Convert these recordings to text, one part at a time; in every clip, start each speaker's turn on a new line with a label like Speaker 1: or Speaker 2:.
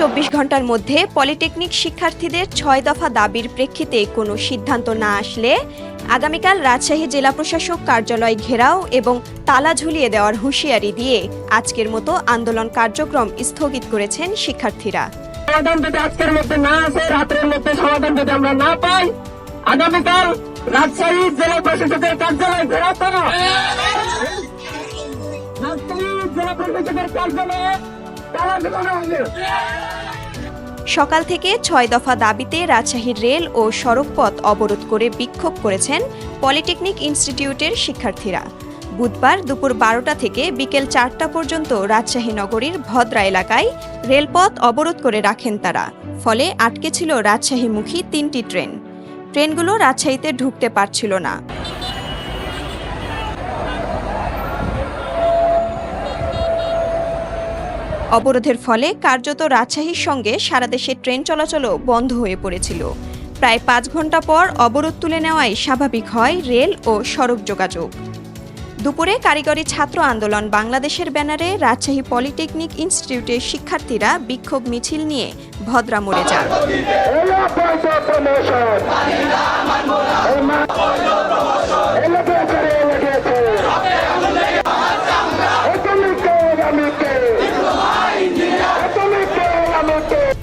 Speaker 1: চব্বিশ ঘণ্টার মধ্যে পলিটেকনিক শিক্ষার্থীদের ছয় দফা দাবির প্রেক্ষিতে কোনো সিদ্ধান্ত না আসলে আগামীকাল রাজশাহী জেলা প্রশাসক কার্যালয় ঘেরাও এবং তালা ঝুলিয়ে দেওয়ার হুঁশিয়ারি দিয়ে আজকের মতো আন্দোলন কার্যক্রম স্থগিত করেছেন শিক্ষার্থীরা।
Speaker 2: সমাধান যদি আজকের মধ্যে না আসে রাতের মধ্যে সমাধান যদি আমরা না পাই, আগামীকাল রাজশাহী জেলা প্রশাসকের কার্যালয় ঘেরাও করা
Speaker 1: সকাল থেকে ছয় দফা দাবিতে রাজশাহীর রেল ও সড়কপথ অবরোধ করে বিক্ষোভ করেছেন পলিটেকনিক ইনস্টিটিউটের শিক্ষার্থীরা। বুধবার দুপুর বারোটা থেকে বিকেল চারটা পর্যন্ত রাজশাহী নগরীর ভদ্রা এলাকায় রেলপথ অবরোধ করে রাখেন তারা। ফলে আটকে ছিল রাজশাহীমুখী তিনটি ট্রেন। ট্রেনগুলো রাজশাহীতে ঢুকতে পারছিল না। অবরোধের ফলে কার্যত রাজশাহীর সঙ্গে সারা দেশে ট্রেন চলাচলও বন্ধ হয়ে পড়েছিল। প্রায় পাঁচ ঘণ্টা পর অবরোধ তুলে নেওয়ায় স্বাভাবিক হয় রেল ও সড়ক যোগাযোগ। দুপুরে কারিগরি ছাত্র আন্দোলন বাংলাদেশের ব্যানারে রাজশাহী পলিটেকনিক ইনস্টিটিউটের শিক্ষার্থীরা বিক্ষোভ মিছিল নিয়ে ভদ্রা মোড়ে যান।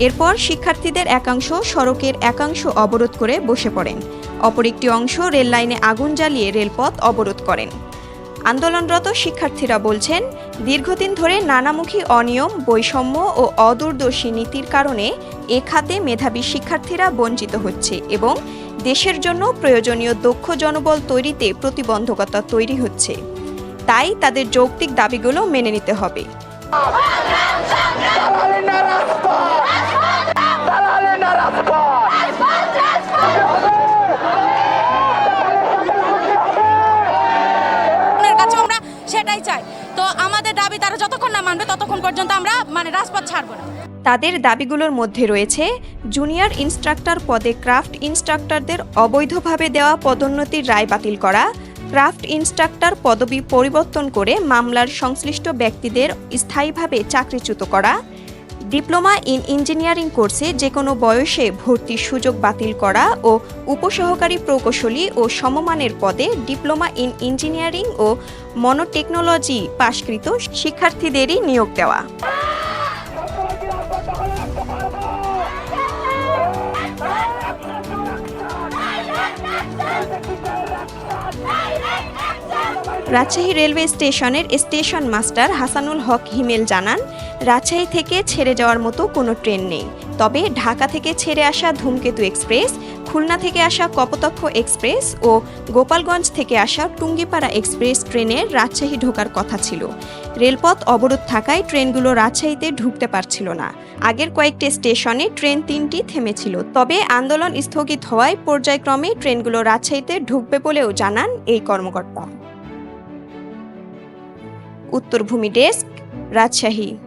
Speaker 1: এরপর শিক্ষার্থীদের একাংশ সড়কের একাংশ অবরোধ করে বসে পড়েন অপর একটি অংশ রেল লাইনে আগুন জ্বালিয়ে রেলপথ অবরোধ করেন আন্দোলনরত শিক্ষার্থীরা বলছেন, দীর্ঘদিন ধরে নানামুখী অনিয়ম, বৈষম্য ও অদূরদর্শী নীতির কারণে এ খাতে মেধাবী শিক্ষার্থীরা বঞ্চিত হচ্ছে এবং দেশের জন্য প্রয়োজনীয় দক্ষ জনবল তৈরিতে প্রতিবন্ধকতা তৈরি হচ্ছে। তাই তাদের যৌক্তিক দাবিগুলো মেনে নিতে হবে।
Speaker 3: সেটাই চাই তো আমাদের দাবি তারা যতক্ষণ না মানবে ততক্ষণ পর্যন্ত আমরা মানে রাজপথ ছাড়বো না।
Speaker 1: তাদের দাবিগুলোর মধ্যে রয়েছে, জুনিয়র ইনস্ট্রাক্টর পদে ক্রাফট ইনস্ট্রাক্টরদের অবৈধভাবে দেওয়া পদোন্নতির রায় বাতিল করা, ক্রাফট ইনস্ট্রাক্টর পদবি পরিবর্তন করে মামলার সংশ্লিষ্ট ব্যক্তিদের স্থায়ীভাবে চাকরিচ্যুত করা ডিপ্লোমা ইন ইঞ্জিনিয়ারিং কোর্সে যে কোনো বয়সে ভর্তির সুযোগ বাতিল করা ও উপসহকারী প্রকৌশলী ও সমমানের পদে ডিপ্লোমা ইন ইঞ্জিনিয়ারিং ও মনোটেকনোলজি পাশকৃত শিক্ষার্থীদেরই নিয়োগ দেওয়া। রাজশাহী রেলওয়ে স্টেশনের স্টেশন মাস্টার হাসানুল হক হিমেল জানান রাজশাহী থেকে ছেড়ে যাওয়ার মতো কোনো ট্রেন নেই। তবে ঢাকা থেকে ছেড়ে আসা ধূমকেতু এক্সপ্রেস, খুলনা থেকে আসা কপোতক্ষ এক্সপ্রেস ও গোপালগঞ্জ থেকে আসা টুঙ্গিপাড়া এক্সপ্রেস ট্রেনের রাজশাহী ঢোকার কথা ছিল। রেলপথ অবরোধ থাকায় ট্রেনগুলো রাজশাহীতে ঢুকতে পারছিল না। আগের কয়েকটি স্টেশনে ট্রেন তিনটি থেমেছিল। তবে আন্দোলন স্থগিত হওয়ায় পর্যায়ক্রমে ট্রেনগুলো রাজশাহীতে ঢুকবে বলেও জানান এই কর্মকর্তা। উত্তরভূমি ডেস্ক, রাজশাহী।